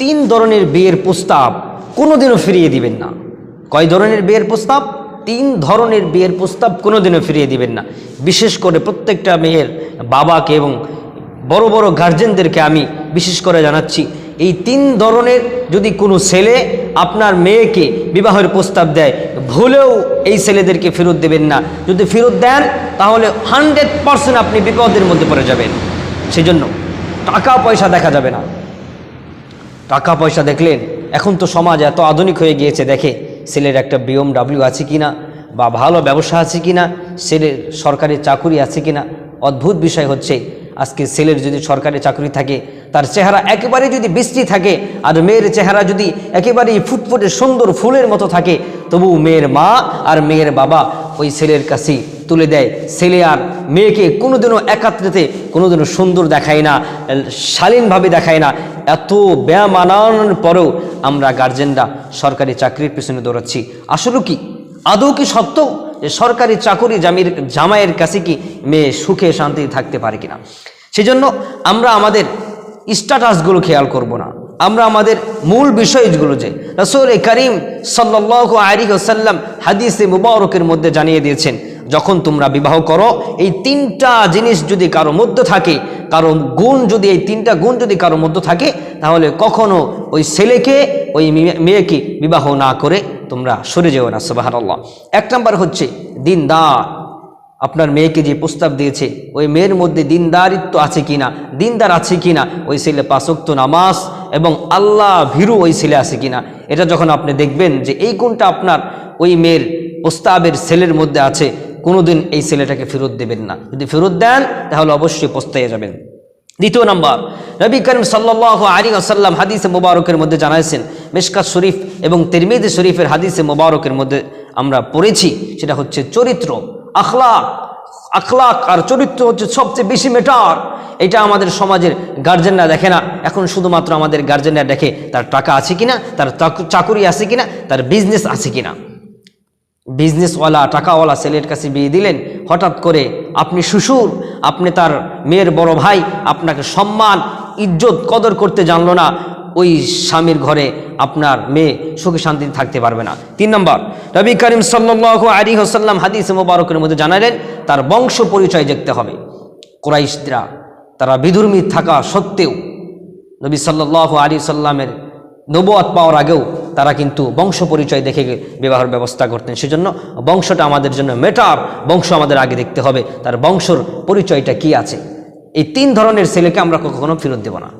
তিন ধরনের বিয়ের প্রস্তাব কোনোদিনও ফিরিয়ে দিবেন না। কয় ধরনের বিয়ের প্রস্তাব? তিন ধরনের বিয়ের প্রস্তাব কোনোদিনও ফিরিয়ে দিবেন না। বিশেষ করে প্রত্যেকটা মেয়ের বাবাকে এবং বড় বড় গার্জেনদেরকে আমি বিশেষ করে জানাচ্ছি, এই তিন ধরনের যদি কোনো ছেলে আপনার মেয়েকে বিবাহের প্রস্তাব দেয়, ভুলেও এই ছেলেদেরকে ফেরত দেবেন না। যদি ফেরত দেন, তাহলে হান্ড্রেড পারসেন্ট আপনি বিপদের মধ্যে পড়ে যাবেন। সেজন্য টাকা পয়সা দেখা যাবে না। টাকা পয়সা দেখলেন, এখন তো সমাজ এত আধুনিক হয়ে গিয়েছে, দেখে ছেলের একটা বিএমডাব্লিউ আছে কি না বা ভালো ব্যবসা আছে কি না ছেলের সরকারি চাকুরি আছে কি না অদ্ভুত বিষয় হচ্ছে, আজকে ছেলের যদি সরকারি চাকরি থাকে, তার চেহারা একেবারে যদি বৃষ্টি থাকে, আর মেয়ের চেহারা যদি একেবারেই ফুটফুটে সুন্দর ফুলের মতো থাকে তবু মেয়ের মা আর মেয়ের বাবা ওই ছেলের কাছেই তুলে দেয়। ছেলে আর মেয়েকে কোনোদিনও একাত্রিতে, কোনোদিনও সুন্দর দেখায় না, শালীনভাবে দেখায় না। এত ব্যায়ামানানোর পরেও আমরা গার্জেনরা সরকারি চাকরির পিছনে দৌড়াচ্ছি। আসলে কি? আদৌ কি সত্য যে সরকারি চাকরি জামির, জামাইয়ের কাছে কি মেয়ে সুখে শান্তি থাকতে পারে কিনা? সেজন্য আমরা আমাদের স্ট্যাটাসগুলো খেয়াল করব না। আমরা আমাদের মূল বিষয়গুলো যে রসুল করিম সাল্লাহ আলী ওসাল্লাম হাদিসে মুবারকের মধ্যে জানিয়ে দিয়েছেন যখন তোমরা বিবাহ করো, এই তিনটা জিনিস যদি কারও মধ্যে থাকে, কারও গুণ যদি, এই তিনটা গুণ যদি কারও মধ্যে থাকে, তাহলে কখনো ওই ছেলেকে, ওই মেয়ে- মেয়েকে বিবাহ না করে তোমরা সরে যেও না সুবাহান আল্লাহ এক নম্বর হচ্ছে দিনদার। আপনার মেয়েকে যে প্রস্তাব দিয়েছে, ওই মেয়ের মধ্যে দিনদারিত্ব আছে কিনা, দিনদার আছে কিনা, ওই ছেলে পাশক্ত নামাজ এবং আল্লাহ ভীরু ওই ছেলে আছে কিনা, এটা যখন আপনি দেখবেন যে এই গুণটা আপনার ওই মেয়ের প্রস্তাবের ছেলের মধ্যে আছে কোনোদিন এই ছেলেটাকে ফেরত দেবেন না। যদি ফেরত দেন, তাহলে অবশ্যই পস্তাইয়ে যাবেন। দ্বিতীয় নম্বর, নবী করিম সাল্লাহ আলী আসাল্লাম হাদিসে মোবারকের মধ্যে জানাইছেন, মেশকাত শরীফ এবং তেরমিদ শরীফের হাদিসে মোবারকের মধ্যে আমরা পড়েছি, সেটা হচ্ছে চরিত্র, আখলাক আখলাক আর চরিত্র হচ্ছে সবচেয়ে বেশি মেটার এটা আমাদের সমাজের গার্জেনরা দেখে না। এখন শুধুমাত্র আমাদের গার্জেনরা দেখে তার টাকা আছে কিনা, তার চাক- চাকুরি আছে কিনা, তার বিজনেস আছে কিনা। বিজনেসওয়ালা টাকাওয়ালা ছেলের কাছে বিয়ে দিলেন, হঠাৎ করে আপনি শ্বশুর, আপনি তার মেয়ের বড় ভাই, আপনাকে সম্মান, ইজ্জত কদর করতে জানলো না, ওই স্বামীর ঘরে আপনার মেয়ে সুখে শান্তিতে থাকতে পারবে না। তিন নম্বর রবি করিম সাল্লাহ আলী হোসাল্লাম হাদিস মোবারকের মধ্যে জানালেন, তার বংশ পরিচয় দেখতে হবে। কোরাইশরা, তারা বিধর্মী থাকা সত্ত্বেও নবী সাল্লাহ আলী সাল্লামের নবুয়াত পাওয়ার আগেও তারা কিন্তু বংশ পরিচয় দেখে বিবাহের ব্যবস্থা করতেন। সেজন্য বংশটা আমাদের জন্য মেটার বংশ আমাদের আগে দেখতে হবে। তার বংশর পরিচয়টা কি আছে? এই তিন ধরনের ছেলেকে আমরা কখনো ফেরত দেব না।